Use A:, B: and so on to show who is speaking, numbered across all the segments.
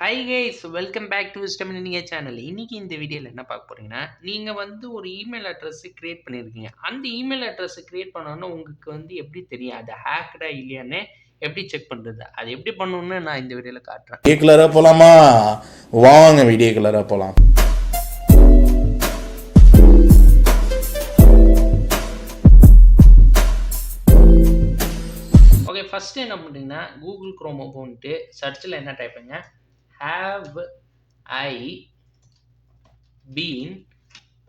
A: Hi guys welcome back to wisdom India channel இன்னைக்கு இந்த வீடியோவில் என்ன பார்க்க போறீங்கன்னா நீங்கள் வந்து ஒரு இமெயில் அட்ரஸ் கிரியேட் பண்ணியிருக்கீங்க அந்த இமெயில் அட்ரஸ் கிரியேட் பண்ணோன்னா உங்களுக்கு வந்து எப்படி தெரியும்? அது ஹேக்கடா இல்லையான்னு எப்படி செக் பண்ணுறது அது எப்படி பண்ணணும்னு நான் இந்த வீடியோவில் காட்டுறேன்.
B: வீடியோ கலராக போகலாமா வாங்க வீடியோ கலராக போகலாம்
A: ஓகே ஃபஸ்ட்டு என்ன பண்ணுறீங்கன்னா கூகுள் க்ரோம் போன்ட்டு சர்ச்சில் என்ன டைப் பண்ணுங்க? Have I been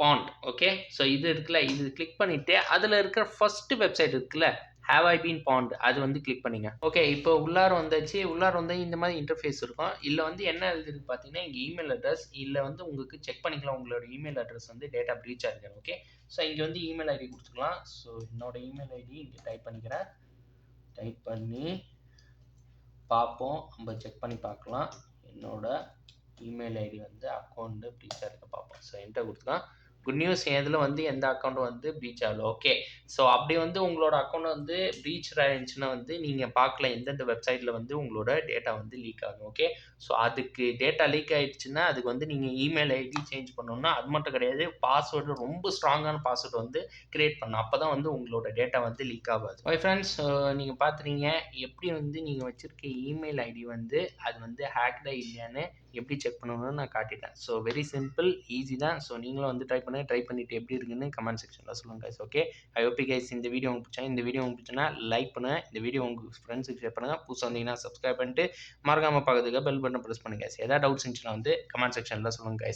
A: pwned okay so இது இருக்குல்ல இது கிளிக் பண்ணிவிட்டு அதில் இருக்கிற ஃபஸ்ட்டு வெப்சைட் இருக்குல்ல ஹேவ் ஐ பீன் பாண்ட் அது வந்து கிளிக் பண்ணிங்க. ஓகே இப்போ உள்ளார வந்தாச்சு உள்ளார வந்து இந்த மாதிரி இன்டர்ஃபேஸ் இருக்கும். இல்லை வந்து என்ன எழுதிருக்கு பார்த்தீங்கன்னா இங்கே இமெயில் அட்ரஸ் இல்லை வந்து உங்களுக்கு செக் பண்ணிக்கலாம் உங்களோட இமெயில் அட்ரஸ் வந்து டேட்டா ப்ரீச் ஆகிருக்கு ஓகே ஸோ இங்கே வந்து இமெயில் ஐடி கொடுத்துக்கலாம். ஸோ என்னோட இமெயில் ஐடி இங்கே டைப் பண்ணிக்கிறேன். டைப் பண்ணி பார்ப்போம். நம்ம செக் பண்ணி பார்க்கலாம். என்னோட இமெயில் ஐடி வந்து அக்கௌண்ட்டு ப்ளீஸாக இருக்க பார்ப்போம் ஸோ என்கிட்ட கொடுத்துக்கலாம் குட் நியூஸ் இதில் வந்து எந்த அக்கௌண்ட் வந்து ப்ரீச் ஆகல? ஓகே ஸோ அப்படி வந்து உங்களோட அக்கௌண்ட் வந்து ப்ரீச் ஆயிருந்துச்சுன்னா வந்து நீங்கள் பார்க்கல எந்தெந்த வெப்சைட்டில் வந்து உங்களோட டேட்டா வந்து லீக் ஆகும் ஓகே ஸோ அதுக்கு டேட்டா லீக் ஆகிடுச்சுன்னா அதுக்கு வந்து நீங்கள் இமெயில் ஐடி சேஞ்ச் பண்ணணும்னா அது மட்டும் கிடையாது. பாஸ்வேர்டு ரொம்ப ஸ்ட்ராங்கான பாஸ்வேர்டு வந்து கிரியேட் பண்ணணும். அப்போ தான் வந்து உங்களோட டேட்டா வந்து லீக் ஆகாது. ஓகே ஃப்ரெண்ட்ஸ் நீங்கள் பார்த்துறீங்க எப்படி வந்து நீங்கள் வச்சுருக்க இமெயில் ஐடி வந்து அது வந்து ஹேக்டா இல்லையான்னு எப்படி செக் பண்ணணும்னு நான் காட்டிட்டேன். ஸோ வெரி சிம்பிள் ஈஸி தான். ஸோ நீங்களும் வந்து ட்ரை பண்ணி ட்ரை பண்ணிவிட்டு எப்படி இருக்குன்னு கமெண்ட் செக்ஷனில் சொல்லுங்கள் கைஸ் ஓகே ஐ ஓபி கைஸ் இந்த வீடியோ உங்களுக்கு பிடிச்சா இந்த வீடியோ உங்களுக்கு பிடிச்சனா லைக் பண்ணுங்கள் இந்த வீடியோ உங்கள் ஃப்ரெண்ட்ஸுக்கு ஷேர் பண்ணுங்கள் புதுசாக வந்தீங்கன்னா சப்ஸ்கிரைப் பண்ணிட்டு மறக்காமல் பார்க்கறதுக்கு பெல் பட்டன் ப்ரெஸ் பண்ணுங்கள் ஏதாவது டவுட்ஸ் இருந்துச்சுன்னா வந்து கமெண்ட் செக்ஷனில் சொல்லுங்கள் கைஸ்